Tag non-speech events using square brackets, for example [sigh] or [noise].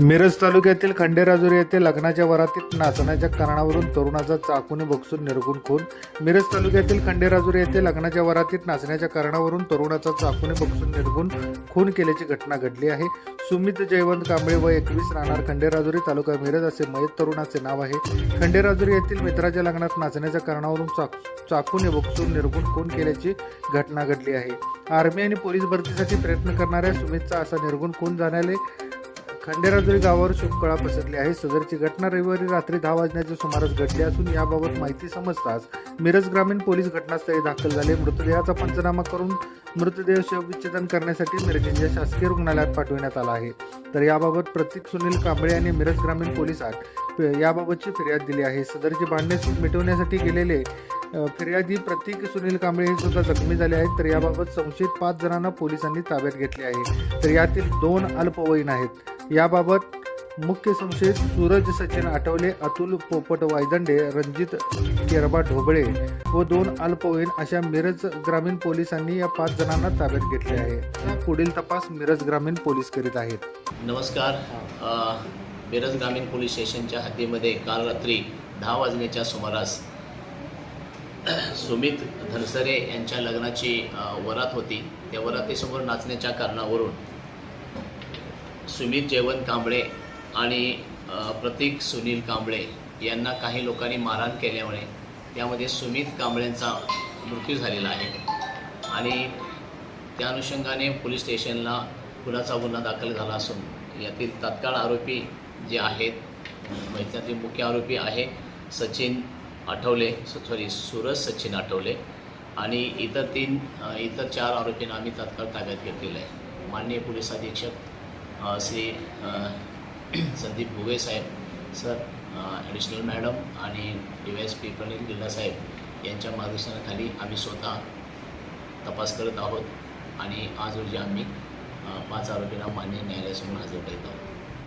मिरज तालुक्यातील खंडेराजुरी येथे लग्नाच्या वरातीत नाचण्याच्या कारणावरून तरुणाचा चाकूने बक्षून निरगुण खून. मिरज तालुक्यातील खंडेराजुरी येथे लग्नाच्या वरातीत नाचण्याच्या कारणावरून तरुणाचा चाकूने बक्षून निर्गुण खून केल्याची घटना घडली आहे. सुमित जयवंत कांबळे व एकवीस राहणार खंडेराजुरी तालुका मिरज असे मयत तरुणाचे नाव आहे. खंडेराजुरी येथील मित्राच्या लग्नात नाचण्याच्या कारणावरून चाक चाकूने बक्षून निर्गुण खून केल्याची घटना घडली आहे. आर्मी आणि पोलीस भरतीसाठी प्रयत्न करणाऱ्या सुमितचा असा निर्गुण खून झाल्याने खंडेराजुरी गावावर शुभकळा पसरली आहे सदरची घटना रविवारी रात्री दहा वाजण्याच्या सुमारास घडली असून याबाबत माहिती समजताच मिरज ग्रामीण पोलीस घटनास्थळी दाखल झाले. मृतदेहाचा पंचनामा करून मृतदेह शवविच्छेदन करण्यासाठी मिरजेच्या शासकीय रुग्णालयात पाठविण्यात आला आहे. तर याबाबत प्रतीक सुनील कांबळे यांनी मिरज ग्रामीण पोलिसात याबाबतची फिर्याद दिली आहे. सदरची भांडणे मिटवण्यासाठी गेलेले फिर्यादी प्रतीक सुनील कांबळे हे सुद्धा जखमी झाले आहेत. तर याबाबत संशयित पाच जणांना पोलिसांनी ताब्यात घेतले आहे. तर यातील दोन अल्पवयीन आहेत. याबाबत मुख्य संशयित सूरज सचिन आठवले अतुल पोपट वायदंडे रणजित केरबा ढोबळे व दोन अल्पवयीन अशा मिरज ग्रामीण पोलिसांनी या पाच जणांना ताब्यात घेतले आहे. पुढील तपास मिरज ग्रामीण पोलीस करीत आहेत. नमस्कार. मिरज ग्रामीण पोलीस स्टेशनच्या हद्दीमध्ये काल रात्री दहा वाजण्याच्या सुमारास [clears throat] सुमित धनसरे यांच्या लग्नाची वरात होती. त्या वरातीसमोर नाचण्याच्या कारणावरून सुमित जयवंत कांबळे आणि प्रतीक सुनील कांबळे यांना काही लोकांनी मारहाण केल्यामुळे त्यामध्ये सुमित कांबळेंचा मृत्यू झालेला आहे. आणि त्या अनुषंगाने पोलीस स्टेशनला खुनाचा गुन्हा दाखल झाला असून यातील तात्काळ आरोपी जे आहेत म्हणजे त्यातील मुख्य आरोपी आहे सचिन आठवले सॉरी सूरज सचिन आठवले. आणि इतर तीन इतर चार आरोपींना आम्ही तात्काळ ताब्यात घेतलेलं आहे. माननीय पोलीस अधीक्षक श्री [clears throat] संदीप भुगे साहेब सर ॲडिशनल मॅडम आणि D Y S P Pranit Gilla साहेब यांच्या मार्गदर्शनाखाली आम्ही स्वतः तपास करत आहोत. आणि आज रोजी आम्ही पाच आरोपींना मान्य न्यायालयासमोर हजर करीत आहोत.